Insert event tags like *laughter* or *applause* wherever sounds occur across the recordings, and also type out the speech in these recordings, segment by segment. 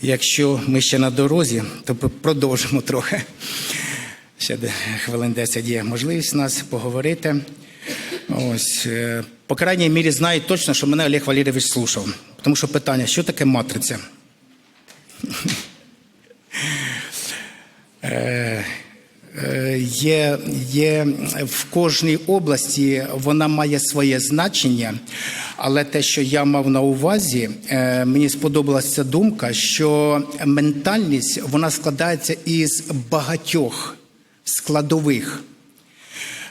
Якщо ми ще на дорозі, то продовжимо трохи. Ще хвилин 10 є можливість нас поговорити. Ось, е, по крайній мірі, знаю точно, що мене Олег Валерійович слушав. Тому що питання, що таке матриця? Е, е, Є, є в кожній області вона має своє значення, але те, що я мав на увазі, е, мені сподобалася думка, що ментальність вона складається із багатьох складових.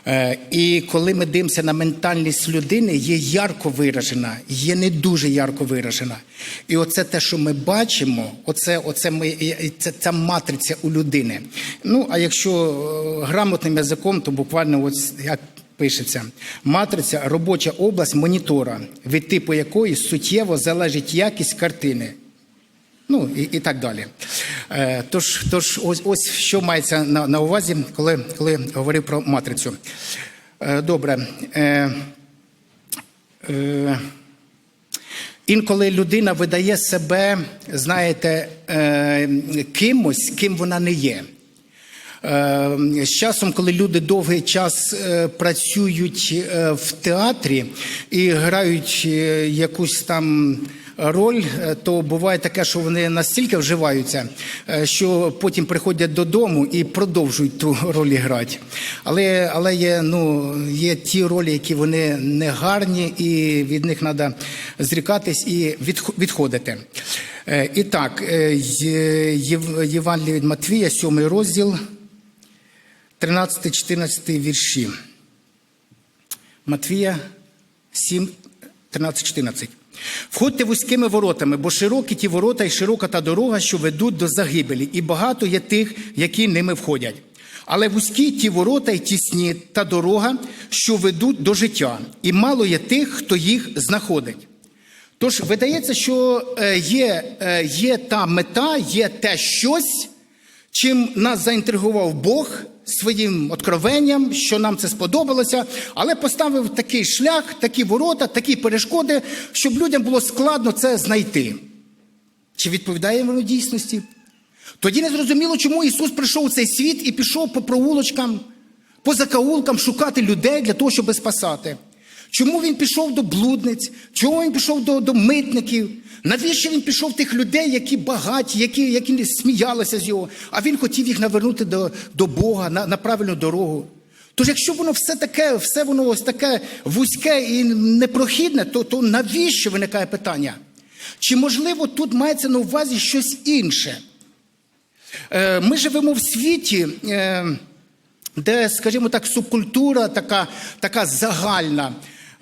Е, І коли ми дивимося на ментальність людини, є ярко виражена, є не дуже ярко виражена. І оце те, що ми бачимо, оце, оце ми, це, ця матриця у людини. Ну, а якщо е, грамотним язиком, то буквально ось як пишеться: матриця робоча область монітора, від типу якої суттєво залежить якість картини. Ну і, і так далі. Е, тож, тож ось, ось що мається на, на увазі, коли, коли говорив про матрицю. Е, добре. Е, е, інколи людина видає себе, знаєте, е, кимось, ким вона не є. Е, З часом, коли люди довгий час е, працюють е, в театрі і грають якусь там роль, е, то буває таке, що вони настільки вживаються, е, що потім приходять додому і продовжують ту роль грати. Але, але є, ну, є ті ролі, які вони не гарні, і від них треба зрікатись і відходити. Е, І так, Є- Єв- Євангеліє від Матвія, 7 розділ. 13-14 вірші. Матвія 7, 13-14. Входьте вузькими воротами, бо широкі ті ворота і широка та дорога, що ведуть до загибелі, і багато є тих, які ними входять. Але вузькі ті ворота і тісні та дорога, що ведуть до життя, і мало є тих, хто їх знаходить. Тож видається, що е, є, е, є та мета, є те щось, чим нас заінтригував Бог своїм откровенням, що нам це сподобалося, але поставив такий шлях, такі ворота, такі перешкоди, щоб людям було складно це знайти. Чи відповідає воно дійсності? Тоді не зрозуміло, чому Ісус прийшов у цей світ і пішов по провулочкам, по закаулкам шукати людей для того, щоб спасати. Чому він пішов до блудниць? Чому він пішов до, до митників? Навіщо він пішов тих людей, які багаті, які, які сміялися з його, а він хотів їх навернути до, до Бога на, на правильну дорогу. Тож, якщо воно все таке, все воно ось таке вузьке і непрохідне, то, то навіщо виникає питання? Чи можливо тут мається на увазі щось інше? Е, Ми живемо в світі, е, де, скажімо так, субкультура така, така загальна.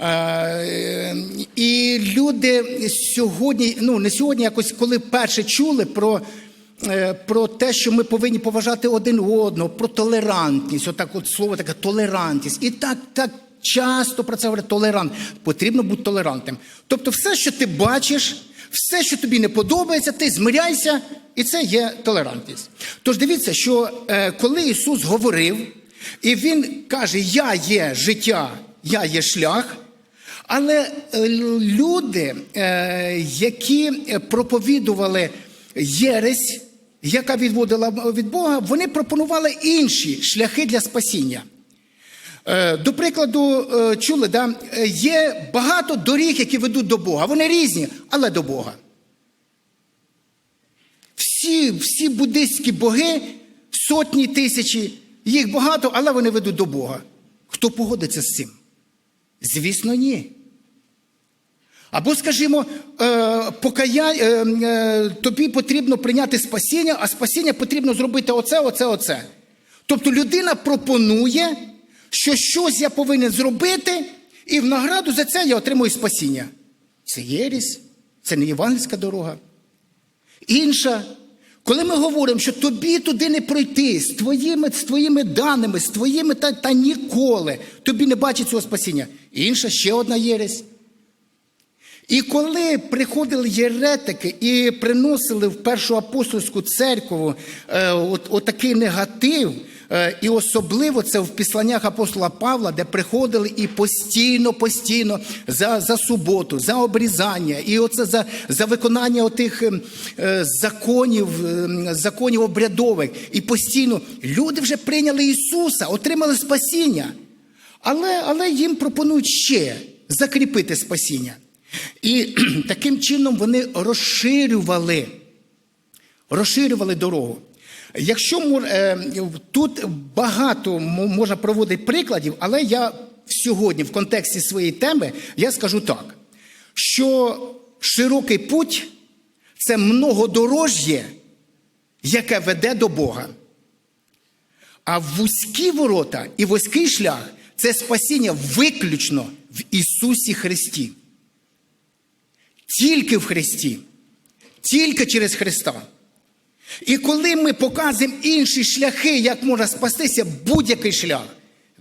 Е, І люди сьогодні, ну не сьогодні, якось коли перше чули про, е, про те, що ми повинні поважати один одного, про толерантність, отак от слово таке толерантність. І так, так часто про це говорять толерант. Потрібно бути толерантним. Тобто, все, що ти бачиш, все, що тобі не подобається, ти змиряйся, і це є толерантність. Тож дивіться, що е, коли Ісус говорив, і Він каже: Я є життя, я є шлях. Але е, люди, е, які проповідували єресь, яка відводила від Бога, вони пропонували інші шляхи для спасіння. Е, До прикладу, е, чули, да? е, є багато доріг, які ведуть до Бога. Вони різні, але до Бога. Всі, всі буддистські боги, сотні тисячі, їх багато, але вони ведуть до Бога. Хто погодиться з цим? Звісно, ні. Або, скажімо, е, покая... е, е, тобі потрібно прийняти спасіння, а спасіння потрібно зробити оце, оце, оце. Тобто людина пропонує, що щось я повинен зробити, і в награду за це я отримую спасіння. Це єрість, це не євангельська дорога. Інша, коли ми говоримо, що тобі туди не пройти з твоїми, з твоїми даними, з твоїми та, та ніколи тобі не бачить цього спасіння. Інша ще одна єресь. І коли приходили єретики і приносили в першу апостольську церкву е, от, от такий негатив, Е, І особливо це в післаннях апостола Павла, де приходили і постійно, постійно за за суботу, за обрізання, і оце за за виконання отих ем, е, законів, е, законів обрядових. І постійно люди вже прийняли Ісуса, отримали спасіння. Але, але їм пропонують ще закріпити спасіння. І *clears throat* таким чином вони розширювали, розширювали дорогу. Якщо е, тут багато можна проводити прикладів, але я сьогодні, в контексті своєї теми, я скажу так, що широкий путь це многодорожжя, яке веде до Бога. А вузькі ворота і вузький шлях це спасіння виключно в Ісусі Христі. Тільки в Христі, тільки через Христа. І коли ми показуємо інші шляхи, як можна спастися, будь-який шлях,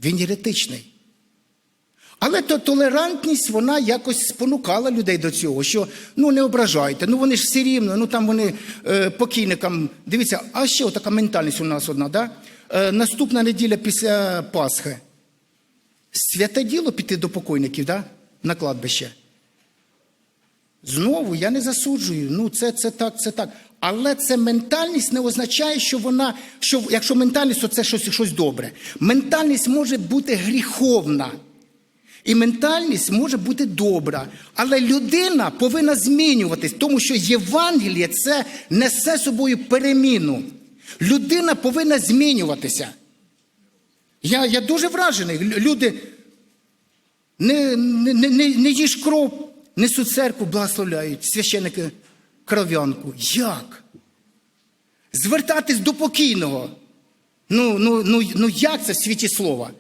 він єретичний. Але то толерантність вона якось спонукала людей до цього, що ну не ображайте, ну вони ж все рівно, ну там вони е, покійникам. Дивіться, а ще така ментальність у нас одна, да? Е, наступна неділя після Пасхи. Святе діло піти до покойників, да? на кладбище. Знову я не засуджую. Ну, це, це так, це так. Але це ментальність не означає, що вона, що якщо ментальність, то це щось, щось добре. Ментальність може бути гріховна. І ментальність може бути добра. Але людина повинна змінюватись, тому що Євангеліє це несе собою переміну. Людина повинна змінюватися. Я, я дуже вражений. Люди не, не, не, не, їж кров, несуть церкву, благословляють, священники кров'янку. Як? Звертатись до покійного. Ну, ну, ну, ну як це в світі слова?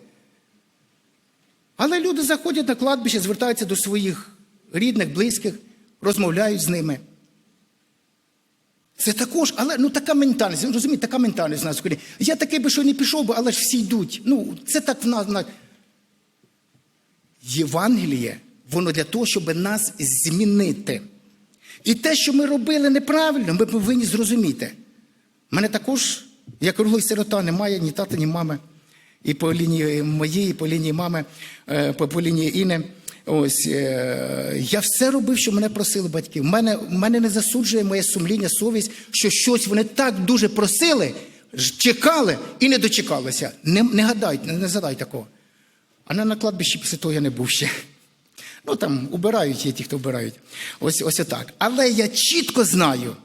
Але люди заходять на кладбище, звертаються до своїх рідних, близьких, розмовляють з ними. Це також, але ну така ментальність, розумієте, така ментальність в нас. Я такий би, що не пішов би, але ж всі йдуть. Ну, це так в нас. Євангеліє, воно для того, щоб нас змінити. І те, що ми робили неправильно, ми повинні зрозуміти. У мене також, як круглий сирота, немає ні тата, ні мами. І по лінії моєї, і по лінії мами, е, по, лінії Іни. Ось е, я все робив, що мене просили батьки. Мене, мене не засуджує моє сумління, совість, що щось вони так дуже просили, чекали і не дочекалися. Не, не гадайте, не, задай такого. А на кладбищі після того я не був ще. Ну там убирають є ті, хто вбирають. Ось ось отак. Але я чітко знаю,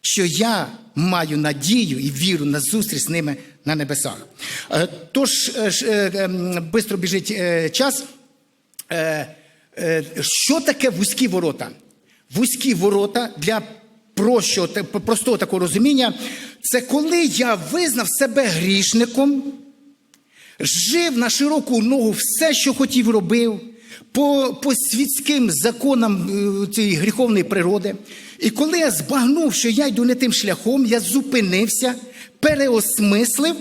що я маю надію і віру на зустріч з ними на небесах. Е, Тож, е, ж, е, ем, біжить е, час. Е, е, Що таке вузькі ворота? Вузькі ворота для прощого, простого такого розуміння це коли я визнав себе грішником, жив на широку ногу все, що хотів, робив, по, по світським законам е, цієї гріховної природи. І коли я збагнув, що я йду не тим шляхом, я зупинився, переосмислив,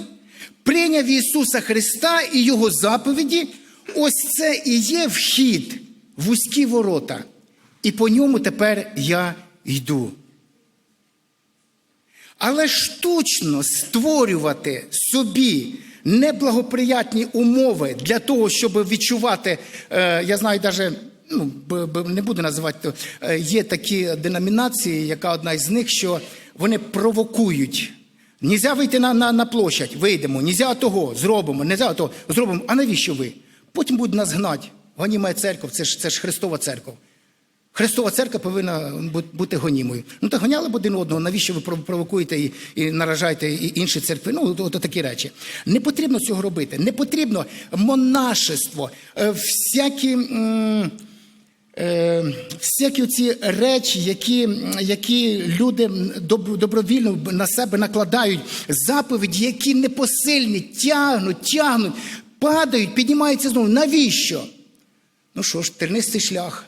прийняв Ісуса Христа і Його заповіді, ось це і є вхід в вузькі ворота. І по ньому тепер я йду. Але штучно створювати собі неблагоприятні умови для того, щоб відчувати, е, я знаю, навіть ну, не буду називати, е, є такі деномінації, яка одна із них, що вони провокують. Нельзя вийти на, на, на площадь, вийдемо, нельзя того, зробимо, нельзя того, зробимо. А навіщо ви? Потім будуть нас гнати. Гоніма церква, це ж, це ж Христова церква. Христова церква повинна бути гонімою. Ну так гоняли б один одного, навіщо ви провокуєте і, і наражаєте і інші церкви? Ну, от, такі речі. Не потрібно цього робити. Не потрібно монашество, е, всякі. Е, всякі ці речі, які, які люди доб- добровільно на себе накладають, заповіді, які непосильні, тягнуть, тягнуть, падають, піднімаються знову. Навіщо? Ну що ж, тернистий шлях.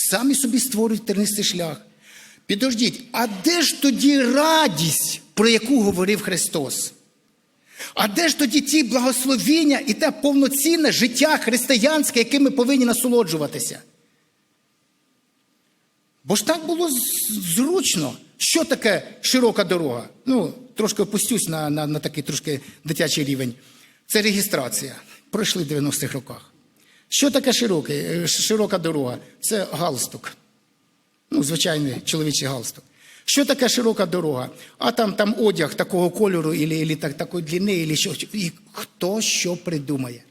Самі собі створюють тернистий шлях. Підождіть, а де ж тоді радість, про яку говорив Христос? А де ж тоді ті благословіння і те повноцінне життя християнське, яким ми повинні насолоджуватися? Бо ж так було зручно. Що таке широка дорога? Ну, трошки опустюсь на, на, на такий трошки дитячий рівень. Це реєстрація. Пройшли в 90-х роках. Що таке широке, е, широка дорога? Це галстук. Ну, звичайний чоловічий галстук. Що таке широка дорога? А там, там одяг такого кольору, ілі так, такої длини, ілі що. І хто що придумає.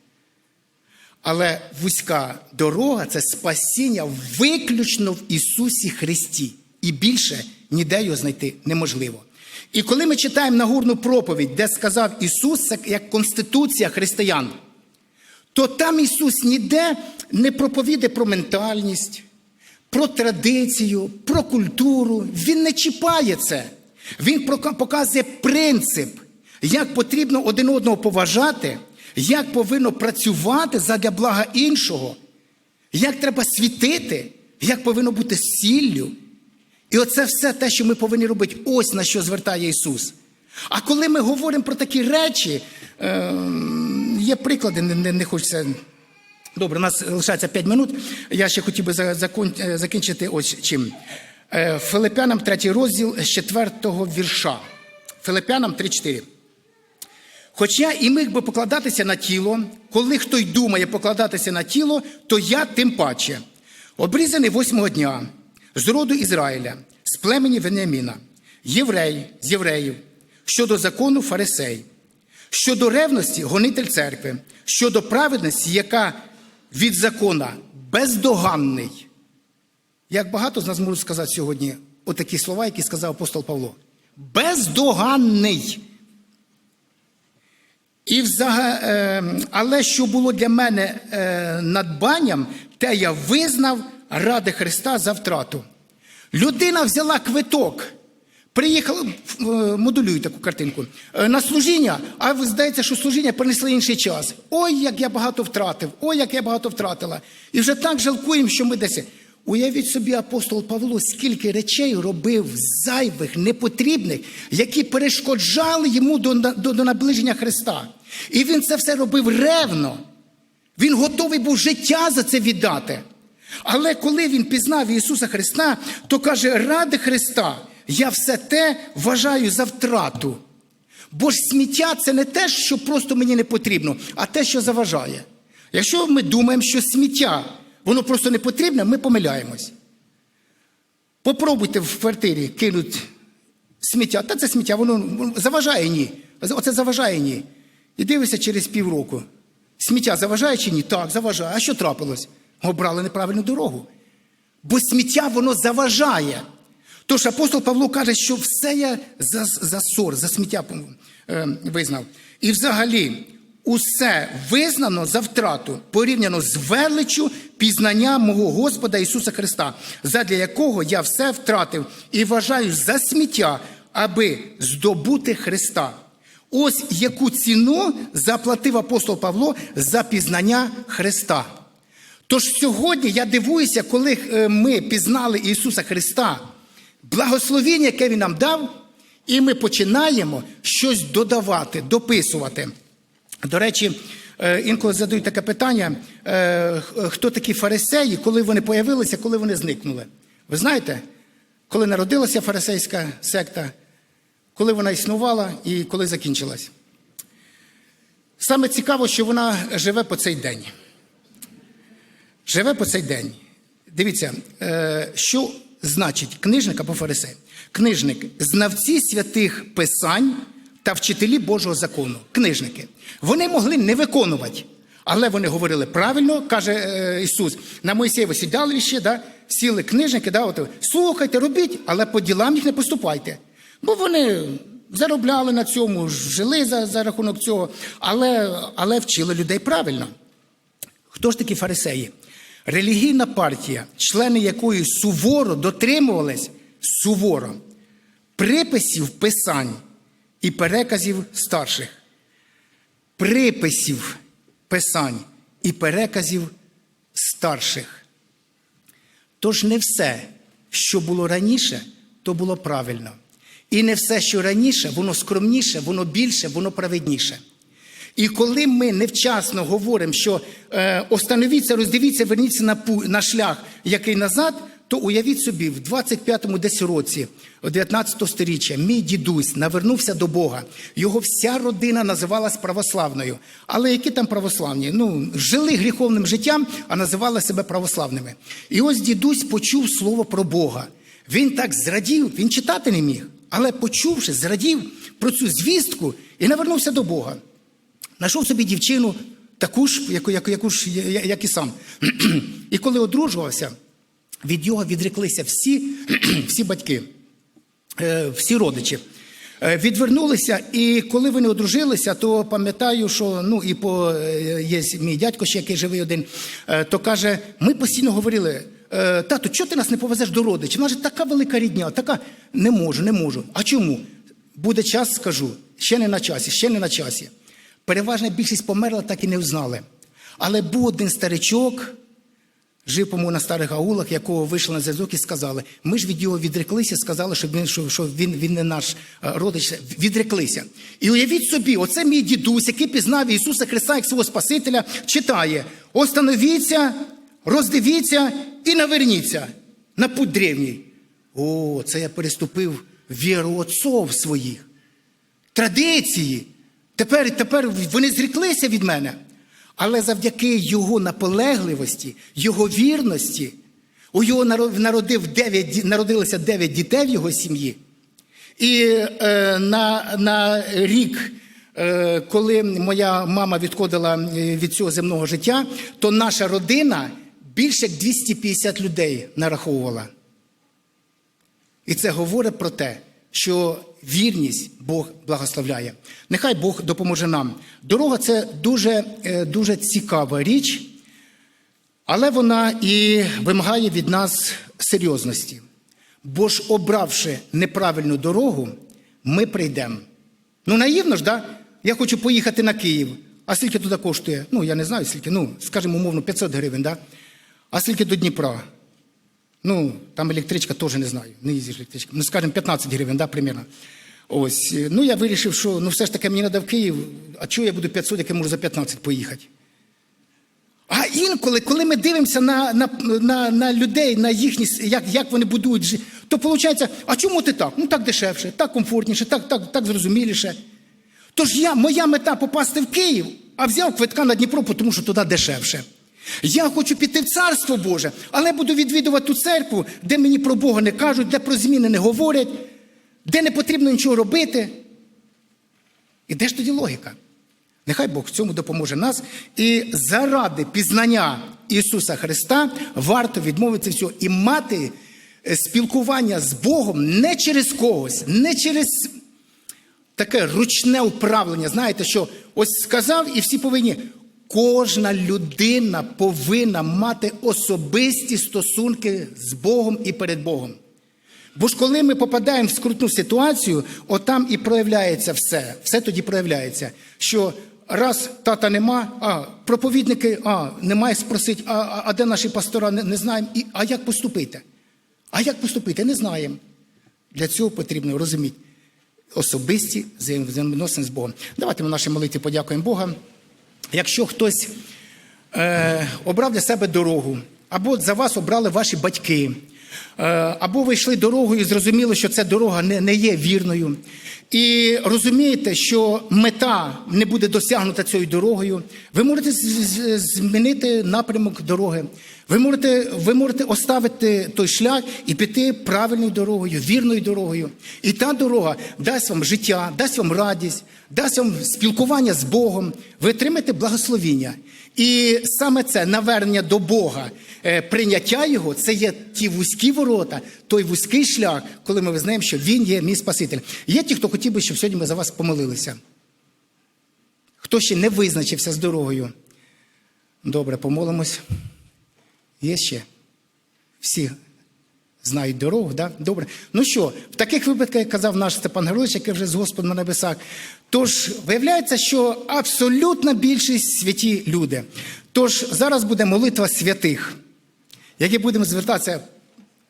Але вузька дорога це спасіння виключно в Ісусі Христі. І більше ніде його знайти неможливо. І коли ми читаємо Нагурну проповідь, де сказав Ісус, як конституція християн, то там Ісус ніде не проповідає про ментальність, про традицію, про культуру. Він не чіпає це. Він показує принцип, як потрібно один одного поважати, як повинно працювати задля блага іншого, як треба світити, як повинно бути сіллю. І оце все те, що ми повинні робити, ось на що звертає Ісус. А коли ми говоримо про такі речі, е, є приклади, не, не, не хочеться. Добре, у нас лишається 5 минут. Я ще хотів би е, закінчити ось чим. Е, Филипянам 3 розділ з 4 вірша. Филипянам 3-4. Хоча і міг би покладатися на тіло, коли хто й думає покладатися на тіло, то я тим паче. Обрізаний восьмого дня з роду Ізраїля, з племені Веніаміна, єврей з євреїв, щодо закону фарисей, щодо ревності гонитель церкви, щодо праведності, яка від закона бездоганний. Як багато з нас можуть сказати сьогодні отакі слова, які сказав апостол Павло. Бездоганний. І взага... е, але що було для мене е, надбанням, те я визнав ради Христа за втрату. Людина взяла квиток, приїхала, е, модулюю таку картинку, е, на служіння, а ви здається, що служіння принесли інший час. Ой, як я багато втратив, ой, як я багато втратила. І вже так жалкуємо, що ми десь. Уявіть собі, апостол Павло, скільки речей робив зайвих, непотрібних, які перешкоджали йому до, до, до наближення Христа. І він це все робив ревно. Він готовий був життя за це віддати. Але коли він пізнав Ісуса Христа, то каже, ради Христа, я все те вважаю за втрату. Бо ж сміття це не те, що просто мені не потрібно, а те, що заважає. Якщо ми думаємо, що сміття воно просто не потрібне, ми помиляємось. Попробуйте в квартирі кинути сміття. Та це сміття, воно заважає ні. Оце заважає ні. І дивишся через півроку. Сміття заважає чи ні? Так, заважає. А що трапилось? Обрали неправильну дорогу. Бо сміття воно заважає. Тож апостол Павло каже, що все я за, за ссор, за сміття е, визнав. І взагалі, усе визнано за втрату, порівняно з величчю пізнання мого Господа Ісуса Христа, задля якого я все втратив і вважаю за сміття, аби здобути Христа. Ось яку ціну заплатив апостол Павло за пізнання Христа. Тож сьогодні я дивуюся, коли е, ми пізнали Ісуса Христа, благословіння, яке Він нам дав, і ми починаємо щось додавати, дописувати. До речі, е, інколи задають таке питання: е, хто такі фарисеї, коли вони появилися, коли вони зникнули. Ви знаєте, коли народилася фарисейська секта, коли вона існувала і коли закінчилась. Саме цікаво, що вона живе по цей день. Живе по цей день. Дивіться, е, що значить книжник або фарисей? Книжник знавці святих писань та вчителі Божого закону. Книжники. Вони могли не виконувати, але вони говорили правильно, каже е, Ісус. На Моїсеєво сідали ще, да, сіли книжники, да, от, слухайте, робіть, але по ділам їх не поступайте. Бо вони заробляли на цьому, жили за, за рахунок цього, але, але вчили людей правильно. Хто ж такі фарисеї? Релігійна партія, члени якої суворо дотримувались суворо приписів писань і переказів старших. Приписів писань і переказів старших. Тож не все, що було раніше, то було правильно. І не все, що раніше, воно скромніше, воно більше, воно праведніше. І коли ми невчасно говоримо, що е, остановіться, роздивіться, верніться на, пу, на шлях, який назад, то уявіть собі, в 25-му десь році, 19 сторіччя, мій дідусь навернувся до Бога. Його вся родина називалась православною. Але які там православні? Ну, жили гріховним життям, а називали себе православними. І ось дідусь почув слово про Бога. Він так зрадів, він читати не міг, але почувши, зрадів про цю звістку і навернувся до Бога. Знайшов собі дівчину, таку ж, яку, яку, яку ж, як і сам. І коли одружувався, від його відреклися всі, *clears throat* всі батьки, е, всі родичі. Е, Відвернулися, і коли вони одружилися, то пам'ятаю, що ну і по е, є мій дядько, ще який живий один, то каже: ми постійно говорили: тату, чого ти нас не повезеш до родичів? Вона ж така велика рідня, така не можу, не можу. А чому? Буде час, скажу, ще не на часі, ще не на часі. Переважна більшість померла, так і не взнали. Але був один старичок, жив, по-моєму, на старих аулах, якого вийшли на зв'язок і сказали: ми ж від його відреклися, сказали, що він, що, що він, він не наш е, родич, відреклися. І уявіть собі, оце мій дідусь, який пізнав Ісуса Христа як свого Спасителя, читає: остановіться, роздивіться і наверніться на путь древній. О, це я переступив віру отцов своїх традиції. Тепер, тепер вони зріклися від мене. Але завдяки його наполегливості, його вірності, у його народив дев'ять, ді- народилося дев'ять дітей в його сім'ї. І е, на, на рік, е, коли моя мама відходила е, від цього земного життя, то наша родина більше як 250 людей нараховувала. І це говорить про те, що вірність Бог благословляє. Нехай Бог допоможе нам. Дорога це дуже, е, дуже цікава річ, але вона і вимагає від нас серйозності. Бо ж, обравши неправильну дорогу, ми прийдемо. Ну, наївно ж, да? Я хочу поїхати на Київ. А скільки туди коштує? Ну, я не знаю, скільки, ну, скажімо, умовно, 500 гривень, да? А скільки до Дніпра? Ну, там електричка теж не знаю, не їздиш електричка. Ну, скажімо, 15 гривень, да, примерно. Ось. Ну, я вирішив, що ну, все ж таки мені треба в Київ, а чого я буду 500, як я можу за 15 поїхати? А інколи, коли ми дивимося на, на, на, на людей, на їхні, як, як вони будують то виходить, а чому ти так? Ну так дешевше, так комфортніше, так, так, так зрозуміліше. Тож я, моя мета попасти в Київ, а взяв квитка на Дніпро, тому що туди дешевше. Я хочу піти в Царство Боже, але буду відвідувати ту церкву, де мені про Бога не кажуть, де про зміни не говорять, де не потрібно нічого робити. І де ж тоді логіка? Нехай Бог в цьому допоможе нас. І заради пізнання Ісуса Христа варто відмовитися всього і мати е, спілкування з Богом не через когось, не через таке ручне управління. Знаєте, що ось сказав, і всі повинні. Кожна людина повинна мати особисті стосунки з Богом і перед Богом. Бо ж коли ми попадаємо в скрутну ситуацію, отам і проявляється все. Все тоді проявляється. Що раз тата нема, а проповідники, а немає спросить, а, а, а де наші пастора, не, не знаємо. І, а як поступити? А як поступити? Не знаємо. Для цього потрібно розуміти особисті взаєм- взаємовідносини з Богом. Давайте ми нашій молитві подякуємо Бога. Якщо хтось е, обрав для себе дорогу, або за вас обрали ваші батьки, або ви йшли дорогою і зрозуміли, що ця дорога не, не є вірною, і розумієте, що мета не буде досягнута цією дорогою, ви можете змінити напрямок дороги. Ви можете, ви можете оставити той шлях і піти правильною дорогою, вірною дорогою. І та дорога дасть вам життя, дасть вам радість, дасть вам спілкування з Богом. Ви отримаєте благословіння. І саме це навернення до Бога, е, прийняття Його, це є ті вузькі ворота, той вузький шлях, коли ми визнаємо, що Він є мій Спаситель. Є ті, хто хотів би, щоб сьогодні ми за вас помолилися. Хто ще не визначився з дорогою? Добре, помолимось. Є ще? Всі знають дорогу, да? Добре. Ну що, в таких випадках, як казав наш Степан Григорович, який вже з Господом на небесах, тож виявляється, що абсолютна більшість святі люди. Тож зараз буде молитва святих, які будемо звертатися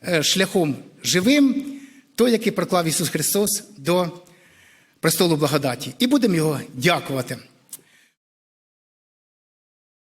е, шляхом живим, той, який проклав Ісус Христос до престолу благодаті. І будемо його дякувати.